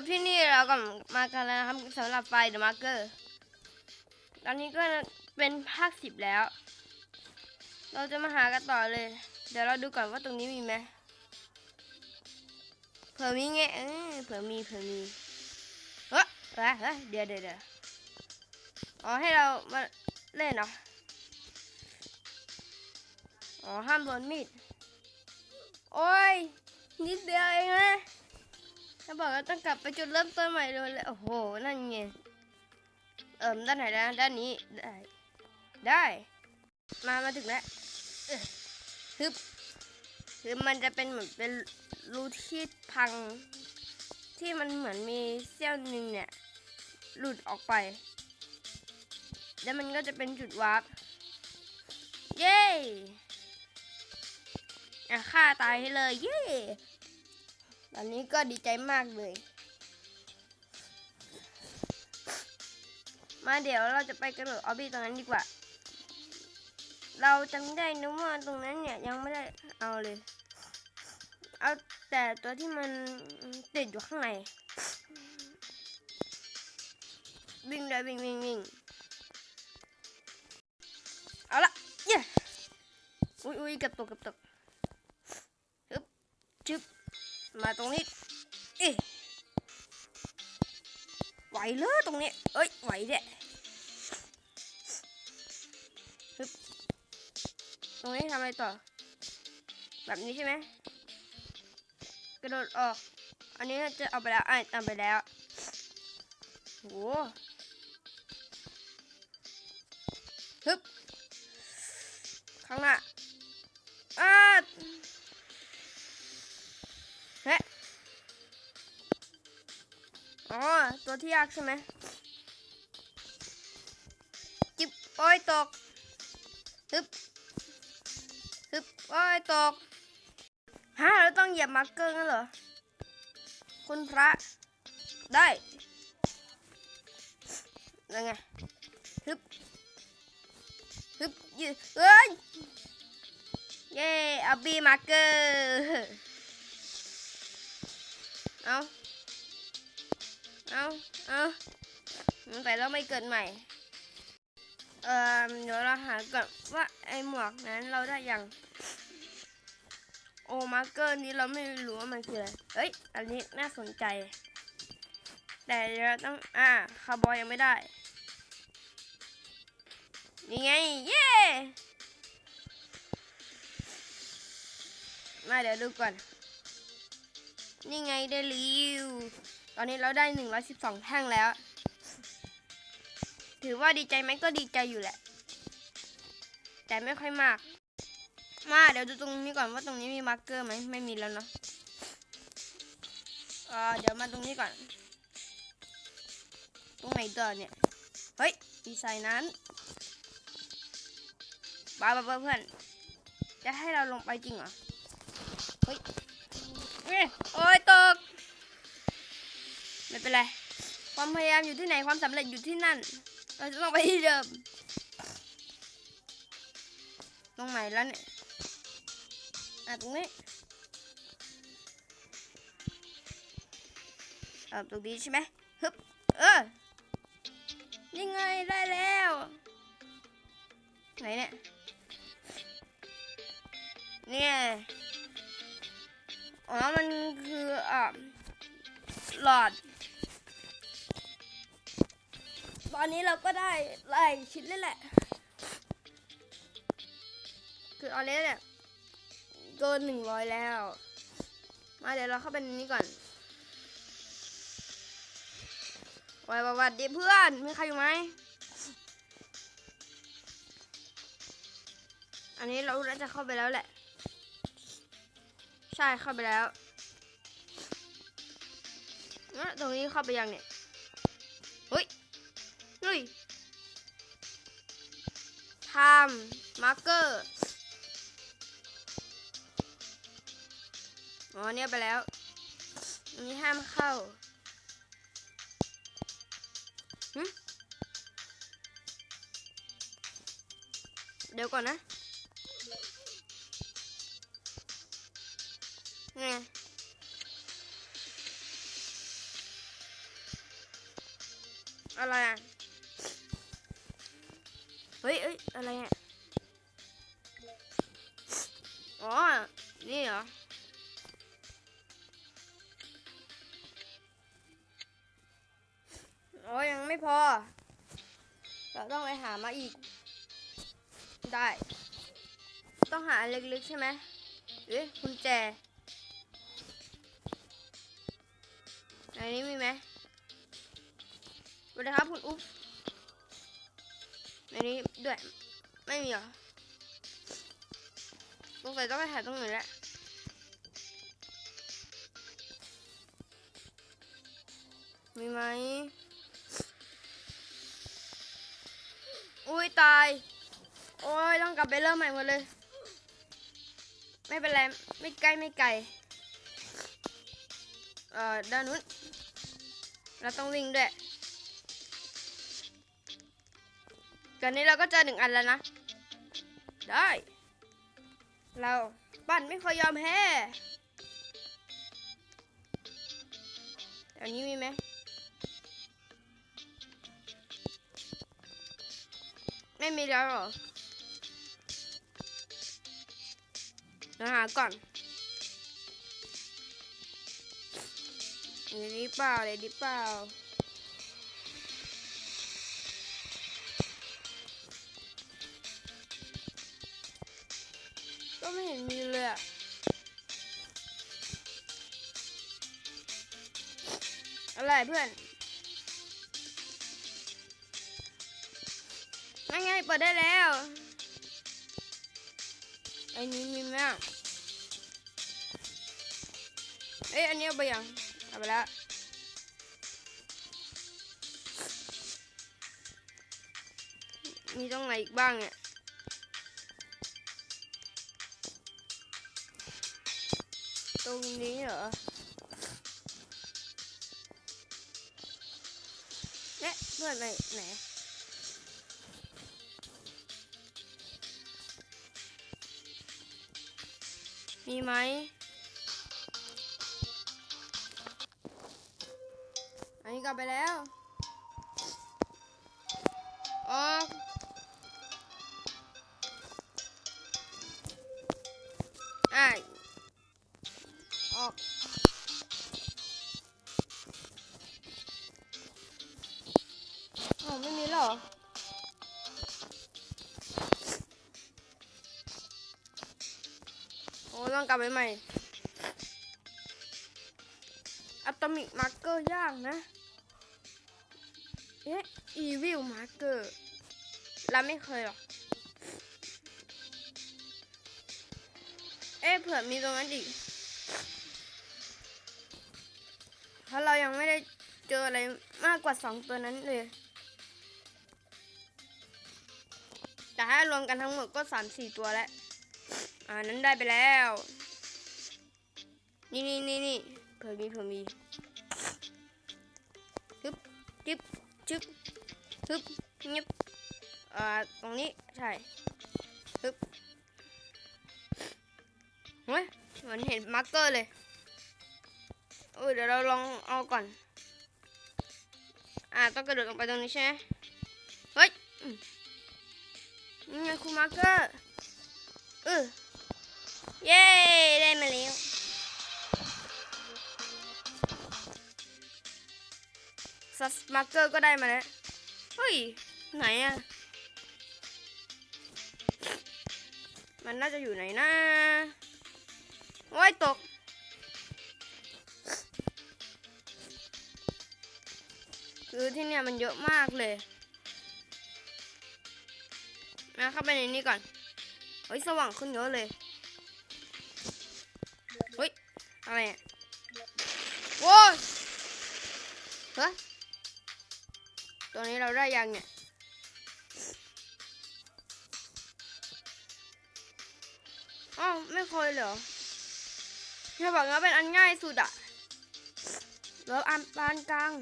กับที่นี่เราก็มากันแล้วนะครับสำหรับไฟเดอะมาร์เกอร์ตอนนี้ก็เป็นภาคสิบแล้ว เราจะมาหากันต่อเลย เดี๋ยวเราดูก่อนว่าตรงนี้มีไหมเผื่อมีไงเออเผื่อมีเผื่อมีเฮ้ยเฮ้ยเฮ้เดี๋ยวเดี๋ยวเดี๋ยวอ๋อให้เรามาเล่นเหรออ๋อห้ามโดนมีด โอ้ยนิดเดียวเองนะ ถ้าบอกว่าต้องกลับไปจุดเริ่มต้นใหม่เลยโอ้โห นั่นไง เอิมด้านไหนนะด้านนี้ ได้ ได้ มา มาถึงแล้วฮึบคือมันจะเป็นเหมือนเป็นรูที่พัง ที่มันเหมือนมีเสี้ยวหนึ่งเนี่ย หลุดออกไป แล้วมันก็จะเป็นจุดวาร์ป เย้อะฆ่าตายให้เลย เย้ อนนี้ก็ดีใจมากเลย มาเดี๋ยวเราจะไปกระโดดออบบี้ตรงนั้นดีกว่า เราจำได้นะว่าตรงนั้นเนี่ยยังไม่ได้เอาเลย เอาแต่ตัวที่มันติดอยู่ข้างในวิ่งเลยวิ่งวิ่งวิ่งเอาละเย้อุ้ยอุ้ยเกับตกเกับตกฮึบจึบ มาตรงนี้ เอ๊ะไหวเลยตรงนี้ เอ้ย ไหวเด้ฮึบตรงนี้ทำอะไรต่อ แบบนี้ใช่ไหมกระโดดออก อันนี้จะเอาไปแล้วอะเอาไปแล้วโหฮึบข้างหน้า อ๋อ ตัวที่ยากใช่ไหมจิบโอ้ยตกฮึบฮึบโอ้ยตกฮะเราต้องเหยียบมาร์กเกอร์งั้นเหรอ คุณพระ ได้ยังไงฮึบฮึบยืเอ้ย เย้เอาบีมาร์เกอร์ เอา เอาเอาแต่เราไม่เกิดใหม่ เอ่อเดี๋ยวเราหาก่อนว่าไอหมวกนั้นเราได้ยัง โอมาร์เกอร์นี้เราไม่รู้ว่ามันคืออะไร เฮ้ย อันนี้น่าสนใจ แต่เราต้อง อ่า คาร์บอยยังไม่ได้ นี่ไง เย้มาเดี๋ยวดูก่อน นี่ไงได้รีว ตอนนี้เราได้112แท่งแล้ว ถือว่าดีใจไหมก็ดีใจอยู่แหละ แต่ไม่ค่อยมาก มาเดี๋ยวดูตรงนี้ก่อนว่าตรงนี้มีมาร์กเกอร์ไหมไม่มีแล้วเนาะเออเดี๋ยวมาตรงนี้ก่อน ตรงไหนต่อเนี่ย เฮ้ยดีไซน์นั้นบ้าบ้าเพื่อน จะให้เราลงไปจริงเหรอ เฮ้ย เป็นไร ความพยายามอยู่ที่ไหนความสำเร็จอยู่ที่นั่น เราจะต้องไปที่เดิม ตรงไหนแล้วเนี่ยอะตรงนี้อะตรงนี้ใช่ไหมฮึบเออยังไงได้แล้ว ไหนเนี่ยเนี่ยอ๋อ มันคืออ่าหลอด อนนี้เราก็ได้หลายชิ้นเลยแหละ คือเอาเนี้เนี่ยเกินหนึ่งร้อยแล้ว มาเดี๋ยวเราเข้าไปในนี้ก่อนไว้สวัสดีเพื่อนมีใครอยู่ไหมอันนี้เราน่าจะเข้าไปแล้วแหละ ใช่เข้าไปแล้วตรงนี้เข้าไปยังเนี่ยเฮ้ย เฮ้ยไทม์มาร์เกอร์อ๋อเนี่ยไปแล้วอันนี้ห้ามเข้าเดี๋ยวก่อนนะไงอะไรอะ อะไรอะ อ๋อ นี่เหรออ้ยยังไม่พอ เราต้องไปหามาอีก ได้ ต้องหาอันเล็กๆใช่ไหมเอ๊ะกุญแจในนี้มีไหมสวัสดีครับ คุณอุ๊บในนี้ด้วย ไม่มีเหรอสงสัยต้องไปหาตรงอื่นแหละมีไหมอุ้ยตาย โอ้ยต้องกลับไปเริ่มใหม่หมดเลย ไม่เป็นไร ไม่ใกล้ไม่ไกล เอ่อด้านนู้น เราต้องวิ่งด้วย กันนี้เราก็เจอหนึ่งอันแล้วนะ ได้ เราปั้นไม่เคยยอมแพ้แถวนี้มีไหมไม่มีแล้วหรอเดี๋ยวหาก่อนเลยดีเปล่าเลยดีเปล่า นมีเลยอะอะไรเพื่อนนั่นไงเปิดได้แล้วไอ้นี้มีไหมอะเอ้ยอันนี้เอาไปยังเอาไปแล้วมีตรงไหนอีกบ้างเนี่ย ตรงนี้เหรอเนี่ยเพื่อนไหนไหนมีไหมอันนี้กลับไปแล้ว กลับไปใหม่อะตอมิกมาร์เกอร์ยากนะ เอ๊ะอีวิลมาร์เกอร์เราไม่เคยหรอก เอ๊ะเผื่อมีตรงนั้นอีกเพราะเรายังไม่ได้เจออะไรมากกว่าสองตัวนั้นเลย แต่ถ้ารวมกันทั้งหมดก็สามสี่ตัวแล้ว อ่านั้นได้ไปแล้ว นี่นี่นี่นี่เผื่อมีเผื่อมีฮึบจึ๊บจึ๊บฮึบเงียบอ่าตรงนี้ใช่ฮึบเฮ้ยเหมือนเห็นมาร์กเกอร์เลยโอ้ยเดี๋ยวเราลองเอาก่อน อ่าต้องกระโดดลงไปตรงนี้ใช่ไหมเฮ้ยนี่ไงคุณมาร์กเกอร์เออเย้ได้มาแล้ว ซัสมาร์เกอร์ก็ได้มาแล้ว เฮ้ย ไหนอะมันน่าจะอยู่ไหนนะโอ้ยตก คือที่เนี่ยมันเยอะมากเลยมาเข้าไปในนี้ก่อน เฮ้ย สว่างขึ้นเยอะเลย เฮ้ย อะไรอะโว้ยเฮ้ย ตัวนี้เราได้ยังเนี่ย อ้าวไม่เคยเหรอแค่บอกว่าเป็นอันง่ายสุดอะแล้วอันปานกลาง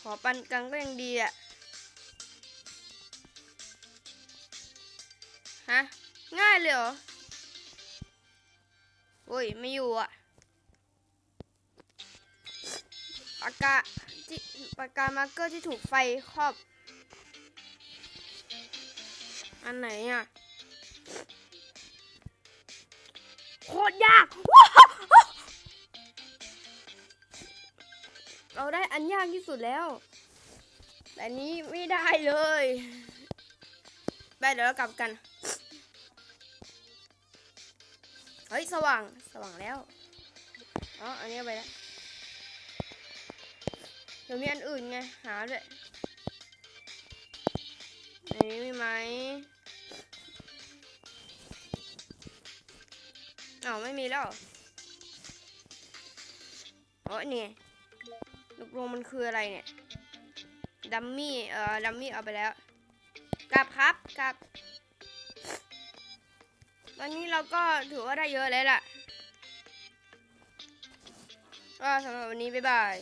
ขอปานกลางก็ยังดีอะฮะ ง่ายเลยเหรอโอ้ย ไม่อยู่อะปากาที่ ปากกามาร์กเกอร์ที่ถูกไฟครอบ อันไหนอะโคตรยาก เราได้อันยากที่สุดแล้ว แต่นี้ไม่ได้เลยไปเดี๋ยวเรากลับกัน เฮ้ย สว่าง สว่างแล้ว อ๋อ อันนี้ไปแล้ว เดี๋ยวมีอันอื่นไง หาด้วยไหนมีไหมอ้าวไม่มีแล้วอ๋อนี่ลูกลงมันคืออะไรเนี่ยดัมมี่เอ่อดัมมี่เอาไปแล้วกลับครับกลับตอนนี้เราก็ถือว่าได้เยอะแล้วล่ะก็สำหรับวันนี้ บ๊ายบาย